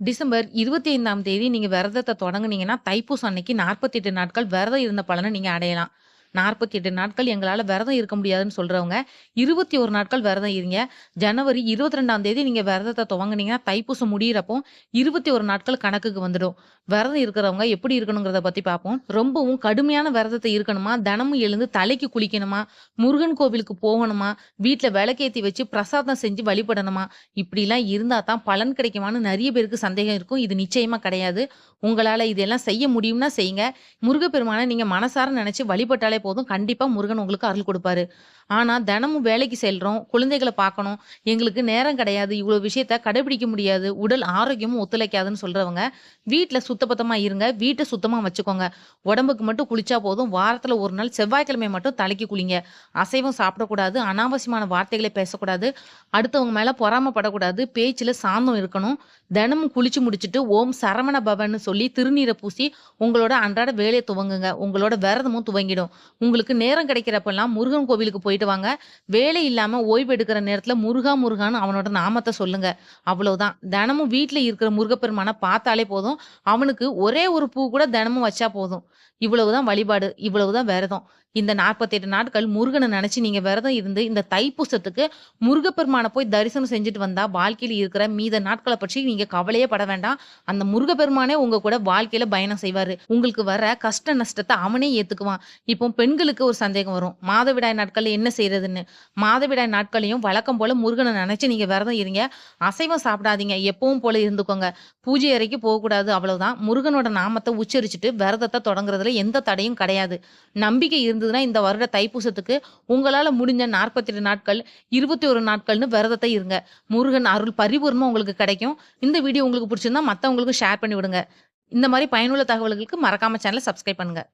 December 25ஆம் தேதி நீங்கள் விரதத்தை தொடங்குனீங்கன்னா, தைப்பூசம் அன்னைக்கு 48 நாட்கள் விரதம் இருந்த பலனை நீங்கள் அடையலாம். 48 நாட்கள் எங்களால் விரதம் இருக்க முடியாதுன்னு சொல்றவங்க, 21 நாட்கள் விரதம் இருங்க. ஜனவரி 22ஆம் தேதி நீங்க விரதத்தை துவங்கினீங்கன்னா தைப்பூசம் முடியிறப்போ 21 நாட்கள் கணக்குக்கு வந்துடும். விரதம் இருக்கிறவங்க எப்படி இருக்கணுங்கிறத பத்தி பார்ப்போம். ரொம்பவும் கடுமையான விரதத்தை இருக்கணுமா, தினமும் எழுந்து தலைக்கு குளிக்கணுமா, முருகன் கோவிலுக்கு போகணுமா, வீட்டில் விளக்கேத்தி வச்சு பிரசாதம் செஞ்சு வழிபடணுமா, இப்படிலாம் இருந்தா தான் பலன் கிடைக்குமான்னு நிறைய பேருக்கு சந்தேகம் இருக்கும். இது நிச்சயமா கிடையாது. உங்களால இதெல்லாம் செய்ய முடியும்னா செய்யுங்க. முருகப்பெருமானை நீங்க மனசார நினச்சி வழிபட்டாலே போதும். கண்டிப்பா முருகன் உங்களுக்கு அருள் கொடுப்பாரு ஆனா, தினமும் வேலைக்கு செல்றோம், குழந்தைகளை பார்க்கணும், எங்களுக்கு நேரம் கிடையாது, இவ்வளோ விஷயத்த கடைபிடிக்க முடியாது, உடல் ஆரோக்கியமும் ஒத்துழைக்காதுன்னு சொல்றவங்க, வீட்டில் சுத்தபத்தமா இருங்க. வீட்டை சுத்தமா வச்சுக்கோங்க. உடம்புக்கு மட்டும் குளிச்சா போதும். வாரத்துல ஒரு நாள் செவ்வாய்க்கிழமை மட்டும் தலைக்கு குளிங்க. அசைவம் சாப்பிடக்கூடாது, அனாவசியமான வார்த்தைகளை பேசக்கூடாது, அடுத்தவங்க மேல பொறாமப்படக்கூடாது, பேச்சுல சாந்தம் இருக்கணும். தினமும் குளிச்சு முடிச்சுட்டு, ஓம் சரவண பவன்னு சொல்லி திருநீரை பூசி, உங்களோட அன்றாட வேலையை துவங்குங்க. உங்களோட விரதமும் துவங்கிடும். உங்களுக்கு நேரம் கிடைக்கிறப்பெல்லாம் முருகன் கோவிலுக்கு போயிட்டு வாங்க. வேலை இல்லாம ஓய்வு எடுக்கிற நேரத்துல முருகா, முருகான்னு அவனோட நாமத்தை சொல்லுங்க. அவ்வளவுதான். தினமும் வீட்டில் இருக்கிற முருகப்பெருமானை பார்த்தாலே போதும். அவனுக்கு ஒரே ஒரு பூ கூட தினமும் வச்சா போதும். இவ்வளவுதான் வழிபாடு. இவ்வளவுதான் விரதம். இந்த 48 நாட்கள் முருகனை நினச்சி நீங்க விரதம் இருந்து, இந்த தைப்பூசத்துக்கு முருகப்பெருமானை போய் தரிசனம் செஞ்சுட்டு வந்தா, வாழ்க்கையில இருக்கிற மீத நாட்களை பற்றி நீங்க கவலையே பட வேண்டாம். அந்த முருகப்பெருமானே உங்க கூட வாழ்க்கையில பயணம் செய்வாரு. உங்களுக்கு வர கஷ்ட நஷ்டத்தை அவனே ஏத்துக்குவான். இப்போ பெண்களுக்கு ஒரு சந்தேகம் வரும். மாதவிடாய் நாட்கள் என்ன செய்றதுன்னு. மாதவிடாய் நாட்களையும் வழக்கம் போல முருகனை நினைச்சு நீங்க விரதம் இருங்க. அசைவம் சாப்பிடாதீங்க. எப்பவும் போல இருந்துக்கோங்க. பூஜை அறைக்கு போகக்கூடாது அவ்வளவுதான். முருகனோட நாமத்தை உச்சரிச்சுட்டு விரதத்தை தொடங்குறதுல எந்த தடையும் கிடையாது. நம்பிக்கை இருந்து இருந்ததுன்னா, இந்த வருட தைப்பூசத்துக்கு உங்களால முடிஞ்ச 48 நாட்கள், 21 நாட்கள்னு விரதத்தை இருங்க. முருகன் அருள் பரிபூர்ணமாக உங்களுக்கு கிடைக்கும். இந்த வீடியோ உங்களுக்கு புடிச்சிருந்தா மற்றவங்களுக்கும் ஷேர் பண்ணி விடுங்க. இந்த மாதிரி பயனுள்ள தகவல்களுக்கு மறக்காம சேனலை சப்ஸ்கிரைப் பண்ணுங்க.